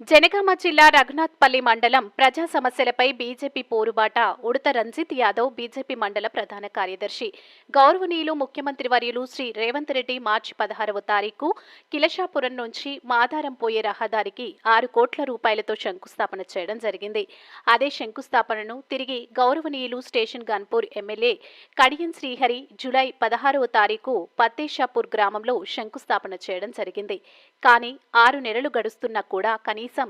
జనగామ జిల్లా రఘునాథ్పల్లి మండలం ప్రజా సమస్యలపై బీజేపీ పోరుబాట. ఉడత రంజిత్ యాదవ్ బీజేపీ మండల ప్రధాన కార్యదర్శి. గౌరవనీయులు ముఖ్యమంత్రి వర్యులు శ్రీ రేవంత్ రెడ్డి మార్చి పదహారవ తారీఖు కిలషాపురం నుంచి మాదారం పోయే రహదారికి ఆరు కోట్ల రూపాయలతో శంకుస్థాపన చేయడం జరిగింది. అదే శంకుస్థాపనను తిరిగి గౌరవనీయులు station Ghanpur MLA Kadiyam Srihari July పదహారవ తారీఖు పత్తేషాపూర్ గ్రామంలో శంకుస్థాపన చేయడం జరిగింది. కానీ ఆరు నెలలు గడుస్తున్నా కూడా కనీసం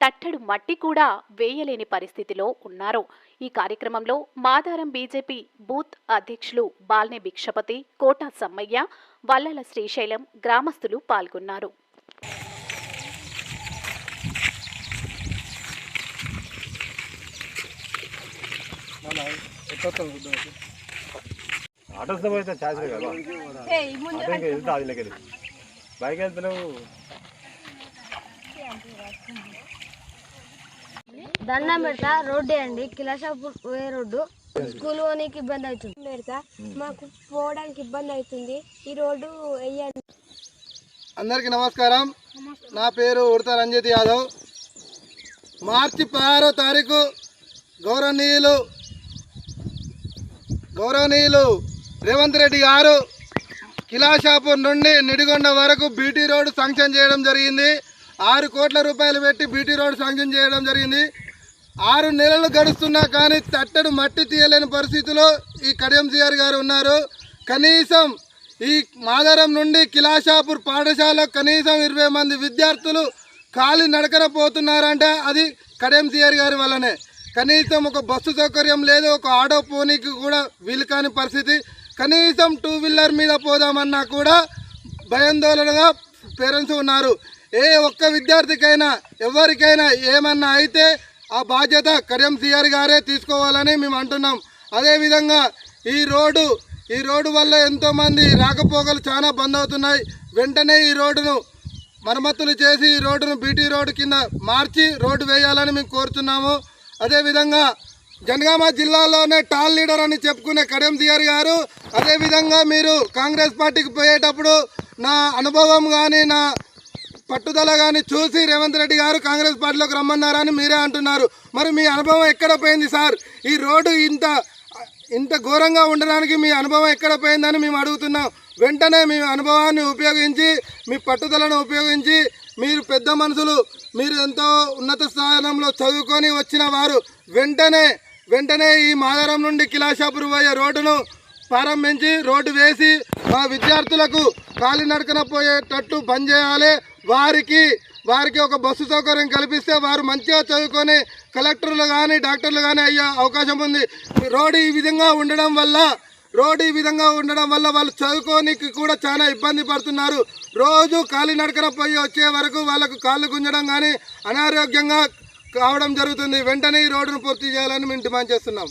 తట్టడు మట్టి కూడా వేయలేని పరిస్థితిలో ఉన్నారు. ఈ కార్యక్రమంలో మాదారం బీజేపీ బూత్ అధ్యక్షులు బాల్నే భిక్షపతి కోట సమ్మయ్య వల్లల శ్రీశైలం గ్రామస్తులు పాల్గొన్నారు. ఆటో బైక్ వెళ్తున్నావు దండం పెడతా రోడ్డు అండి. కిలాషాపూర్ పోయే రోడ్డు. స్కూల్ పోనీకి ఇబ్బంది అవుతుంది. పెడతా. మాకు పోవడానికి ఇబ్బంది అవుతుంది. ఈ రోడ్డు వేయండి అందరికీ నమస్కారం. నా పేరు ఉడత రంజిత్ యాదవ్. మార్చి పదహారో తారీఖు గౌరవనీయులు గౌరవనీయులు రేవంత్ రెడ్డి గారు కిలాషాపూర్ నుండి నిడిగొండ వరకు బీటీ రోడ్డు శాంక్షన్ చేయడం జరిగింది. ఆరు కోట్ల రూపాయలు పెట్టి బీటీ రోడ్డు శాంక్షన్ చేయడం జరిగింది. ఆరు నెలలు గడుస్తున్నా కానీ తట్టడు మట్టి తీయలేని పరిస్థితిలో ఈ కడియంసీఆర్ గారు ఉన్నారు. కనీసం ఈ మాదారం నుండి కిలాషాపూర్ పాఠశాల కనీసం ఇరవై మంది విద్యార్థులు ఖాళీ నడకన పోతున్నారంటే. అది కడియంసీఆర్ గారి వల్లనే. కనీసం ఒక బస్సు సౌకర్యం లేదు ఒక ఆటో పోనీకి కూడా వీలు కాని పరిస్థితి. కనీసం టూ వీలర్ మీద పోదామన్నా కూడా భయాందోళనగా పేరెంట్స్ ఉన్నారు. ఏ ఒక్క విద్యార్థికైనా ఎవరికైనా ఏమన్నా అయితే ఆ బాధ్యత కడియం సిఆర్ గారే తీసుకోవాలని మేము అంటున్నాం. అదేవిధంగా ఈ రోడ్డు ఈ రోడ్డు వల్ల ఎంతోమంది రాకపోకలు చాలా బంద్ అవుతున్నాయి. వెంటనే ఈ రోడ్డును మరమ్మతులు చేసి ఈ రోడ్డును బీటీ రోడ్డు కింద మార్చి రోడ్డు వేయాలని మేము కోరుతున్నాము. అదేవిధంగా జనగామ జిల్లాలోనే టాల్ లీడర్ అని చెప్పుకునే కడియం సిఆర్ గారు అదేవిధంగా మీరు కాంగ్రెస్ పార్టీకి పోయేటప్పుడు నా అనుభవం కానీ నా పట్టుదల కానీ చూసి రేవంత్ రెడ్డి గారు కాంగ్రెస్ పార్టీలోకి రమ్మన్నారని మీరే అంటున్నారు. మరి మీ అనుభవం ఎక్కడ పోయింది సార్? ఈ రోడ్డు ఇంత ఇంత ఘోరంగా ఉండడానికి మీ అనుభవం ఎక్కడ పోయిందని మేము అడుగుతున్నాం. వెంటనే మీ అనుభవాన్ని ఉపయోగించి మీ పట్టుదలను ఉపయోగించి మీరు పెద్ద మనుషులు మీరు ఎంతో ఉన్నత స్థానంలో చదువుకొని వచ్చిన వారు వెంటనే వెంటనే ఈ మాదారం నుండి కిలాషాపురం పోయే రోడ్డును ప్రారంభించి రోడ్డు వేసి మా విద్యార్థులకు కాలినడకన పోయేటట్టు బంద్ చేయాలి. వారికి వారికి ఒక బస్సు సౌకర్యం కల్పిస్తే వారు మంచిగా చదువుకొని కలెక్టర్లు కానీ డాక్టర్లు కానీ అయ్యే అవకాశం ఉంది. రోడ్డు ఈ విధంగా ఉండడం వల్ల రోడ్డు ఈ విధంగా ఉండడం వల్ల వాళ్ళు చదువుకోనికి కూడా చాలా ఇబ్బంది పడుతున్నారు. రోజు కాలినడకన పోయి వచ్చే వరకు వాళ్ళకు కాళ్ళు గుంజడం కానీ అనారోగ్యంగా కావడం జరుగుతుంది. వెంటనే ఈ రోడ్డును పూర్తి చేయాలని మేము డిమాండ్ చేస్తున్నాం.